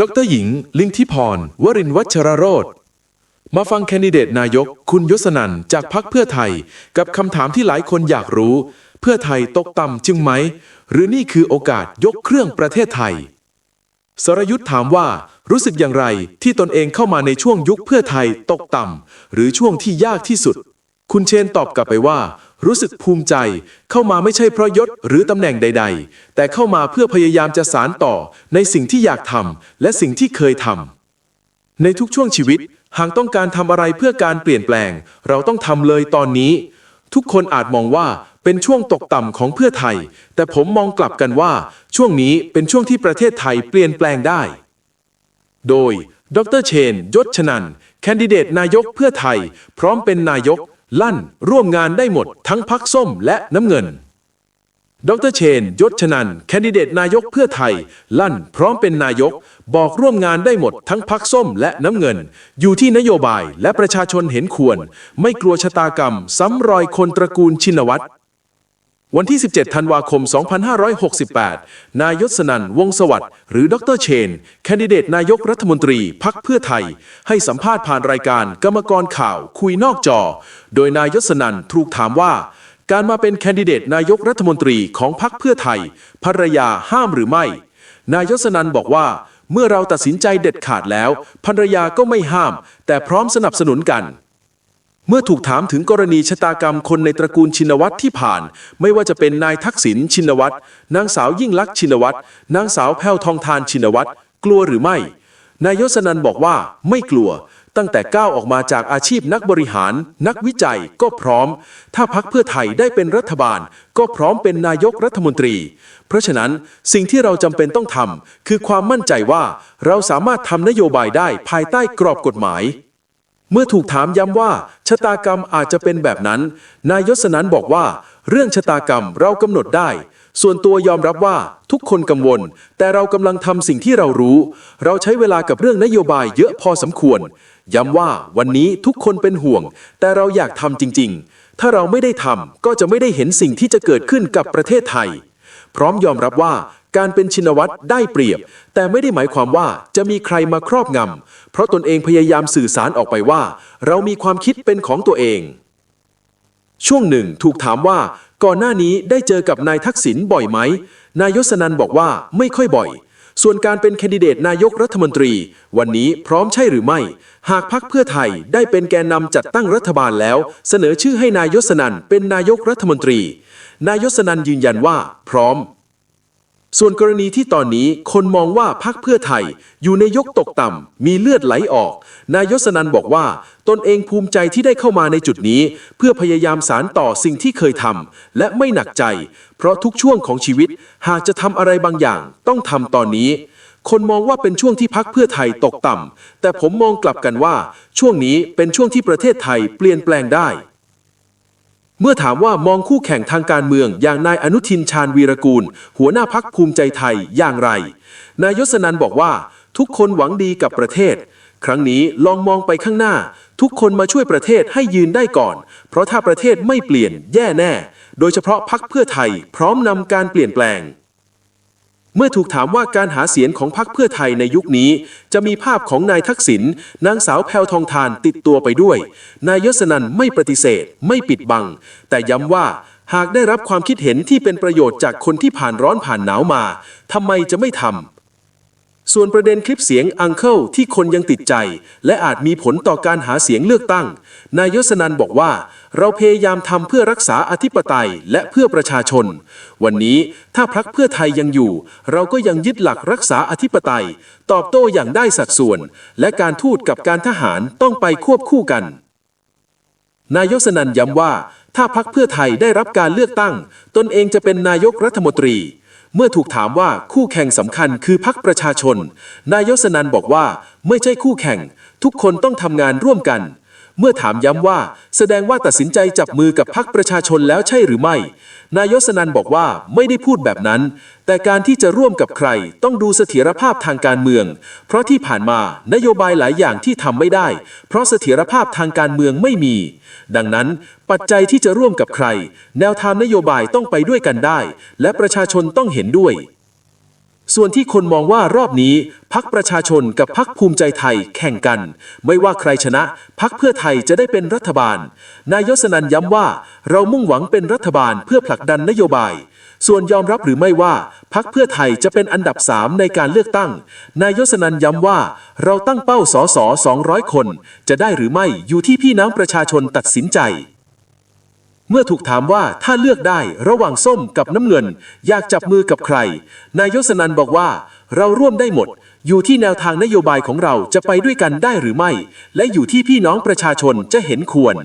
ดรหญิง ลิงทิพร วรินวัชรโรธมาฟังแคนดิเดตนายก คุณยศนันจากพักเพื่อไทย กับคำถามที่หลายคนอยากรู้ เพื่อไทยตกต่ำจึงไหม หรือนี่คือโอกาสยกเครื่องประเทศไทย สรยุทธ์ถามว่ารู้สึกอย่างไรที่ตนเองเข้ามาในช่วงยุคเพื่อไทยตกต่ำหรือช่วงที่ยากที่สุด คุณเชนตอบกลับไปว่า รู้สึกภูมิใจ เข้ามาไม่ใช่เพราะยศหรือตำแหน่งใด ๆ แต่เข้ามาเพื่อพยายามจะสารต่อในสิ่งที่อยากทำและสิ่งที่เคยทำในทุกช่วงชีวิต หากต้องการทำอะไรเพื่อการเปลี่ยนแปลง เราต้องทำเลยตอนนี้ ทุกคนอาจมองว่าเป็นช่วงตกต่ำของเพื่อไทย แต่ผมมองกลับกันว่า ช่วงนี้เป็นช่วงที่ประเทศไทยเปลี่ยนแปลงได้ โดย ดรเชน ยศชนัน แคนดิเดตนายกเพื่อไทย พร้อมเป็นนายก ลั่นร่วมงานได้หมดทั้งพักส้มและน้ำเงิน ดรเชนยศชนันแคนดิเดตนายกเพื่อไทย ลั่นพร้อมเป็นนายก บอกร่วมงานได้หมดทั้งพักส้มและน้ำเงิน อยู่ที่นโยบายและประชาชนเห็นควร ไม่กลัวชะตากรรมซ้ำรอยคนตระกูลชินวัตร วันที่ 17 ธันวาคม 2568 นายศนันวงศสวัสดิ์หรือดรเชน แคนดิเดตนายกรัฐมนตรีพักเพื่อไทย ให้สัมภาษณ์ผ่านรายการกรรมกรข่าวคุยนอกจอ โดยนายศนันถูกถามว่า การมาเป็นแคนดิเดตนายกรัฐมนตรีของพักเพื่อไทย ภรรยาห้ามหรือไม่ นายศนันบอกว่า เมื่อเราตัดสินใจเด็ดขาดแล้วภรรยาก็ไม่ห้าม แต่พร้อมสนับสนุนกัน เมื่อถูกถามถึงกรณีชะตากรรมคนในตระกูลชินวัตรที่ผ่าน ไม่ว่าจะเป็นนายทักษิณชินวัตรนางสาวยิ่งลักษณ์ชินวัตรนางสาวแพรวทองทานชินวัตรกลัวหรือไม่ นายศนันบอกว่าไม่กลัว ตั้งแต่ก้าวออกมาจากอาชีพนักบริหาร นักวิจัยก็พร้อม ถ้าพักเพื่อไทยได้เป็นรัฐบาล ก็พร้อมเป็นนายกรัฐมนตรี เพราะฉะนั้นสิ่งที่เราจำเป็นต้องทำคือความมั่นใจว่าเราสามารถทำนโยบายได้ภายใต้กรอบกฎหมาย เมื่อถูกถามย้ำว่า ชะตากรรมอาจจะเป็นแบบนั้น นายศนันบอกว่า เรื่องชะตากรรมเรากำหนดได้ ส่วนตัวยอมรับว่าทุกคนกังวล แต่เรากำลังทำสิ่งที่เรารู้ เราใช้เวลากับเรื่องนโยบายเยอะพอสมควร ย้ำว่าวันนี้ทุกคนเป็นห่วง แต่เราอยากทำจริง ๆ ถ้าเราไม่ได้ทำก็จะไม่ได้เห็นสิ่งที่จะเกิดขึ้นกับประเทศไทย พร้อมยอมรับว่า การเป็นชินวัตรได้เปรียบ แต่ไม่ได้หมายความว่าจะมีใครมาครอบงำเพราะตนเองพยายามสื่อสารออกไปว่า เรามีความคิดเป็นของตัวเอง ช่วงหนึ่งถูกถามว่าก่อนหน้านี้ได้เจอกับนายทักษิณบ่อยไหม นายศนันบอกว่าไม่ค่อยบ่อย ส่วนการเป็นแคนดิเดตนายกรัฐมนตรี วันนี้พร้อมใช่หรือไม่ หากพักเพื่อไทยได้เป็นแกนนำจัดตั้งรัฐบาลแล้ว เสนอชื่อให้นายศนันเป็นนายกรัฐมนตรี นายศนันยืนยันว่า พร้อม ส่วนกรณีที่ตอนนี้คนมองว่าพักเพื่อไทย อยู่ในยกตกต่ำ มีเลือดไหลออก นายศนันบอกว่า ตนเองภูมิใจที่ได้เข้ามาในจุดนี้ เพื่อพยายามสารต่อสิ่งที่เคยทำและไม่หนักใจ เพราะทุกช่วงของชีวิตหากจะทำอะไรบางอย่าง ต้องทำตอนนี้ คนมองว่าเป็นช่วงที่พักเพื่อไทยตกต่ำแต่ผมมองกลับกันว่า ช่วงนี้เป็นช่วงที่ประเทศไทยเปลี่ยนแปลงได้ เมื่อถามว่ามองคู่แข่งทางการเมืองอย่างนายอนุทินชาญวีรกูล หัวหน้าพักภูมิใจไทยอย่างไร นายศนันบอกว่า ทุกคนหวังดีกับประเทศ ครั้งนี้ลองมองไปข้างหน้า ทุกคนมาช่วยประเทศให้ยืนได้ก่อน เพราะถ้าประเทศไม่เปลี่ยนแย่แน่ โดยเฉพาะพักเพื่อไทยพร้อมนำการเปลี่ยนแปลง เมื่อถูกถามว่าการหาเสียงของพรรคเพื่อไทยในยุคนี้ จะมีภาพของนายทักษิณนางสาวแพรวทองทานติดตัวไปด้วย นายยศนันไม่ปฏิเสธ ไม่ปิดบัง แต่ย้ำว่าหากได้รับความคิดเห็นที่เป็นประโยชน์จากคนที่ผ่านร้อนผ่านหนาวมาทำไมจะไม่ทำ ส่วนประเด็นคลิปเสียงอังเคิลที่คนยังติดใจ และอาจมีผลต่อการหาเสียงเลือกตั้ง นายยศนันบอกว่า เราพยายามทำเพื่อรักษาอธิปไตยและเพื่อประชาชน วันนี้ถ้าพรรคเพื่อไทยยังอยู่ เราก็ยังยึดหลักรักษาอธิปไตย ตอบโต้อย่างได้สัดส่วน และการทูตกับการทหารต้องไปควบคู่กัน นายกสนันย้ำว่า ถ้าพักเพื่อไทยได้รับการเลือกตั้ง ตนเองจะเป็นนายกรัฐมนตรี เมื่อถูกถามว่าคู่แข่งสำคัญคือพักประชาชน นายยศนันบอกว่าไม่ใช่คู่แข่ง ทุกคนต้องทำงานร่วมกัน เมื่อถามย้ำว่า แสดงว่าตัดสินใจจับมือกับพักประชาชนแล้วใช่หรือไม่ นายกสนันบอกว่าไม่ได้พูดแบบนั้น แต่การที่จะร่วมกับใคร ต้องดูเสถียรภาพทางการเมือง เพราะที่ผ่านมานโยบายหลายอย่างที่ทำไม่ได้ เพราะเสถียรภาพทางการเมืองไม่มี ดังนั้น ปัจจัยที่จะร่วมกับใคร แนวทางนโยบายต้องไปด้วยกันได้ และประชาชนต้องเห็นด้วย ส่วนที่คนมองว่ารอบนี้พักประชาชนกับพักภูมิใจไทยแข่งกัน ไม่ว่าใครชนะพักเพื่อไทยจะได้เป็นรัฐบาล นายศนันย้ำว่า เรามุ่งหวังเป็นรัฐบาลเพื่อผลักดันนโยบาย ส่วนยอมรับหรือไม่ว่าพักเพื่อไทยจะเป็นอันดับสามในการเลือกตั้ง นายศนันย้ำว่า เราตั้งเป้าสอสอ200 คน จะได้หรือไม่อยู่ที่พี่น้องประชาชนตัดสินใจ เมื่อถูกถามว่าถ้าเลือกได้ระหว่างส้มกับน้ำเงิน อยากจับมือกับใคร นายศนันบอกว่าเราร่วมได้หมด อยู่ที่แนวทางนโยบายของเราจะไปด้วยกันได้หรือไม่ และอยู่ที่พี่น้องประชาชนจะเห็นควร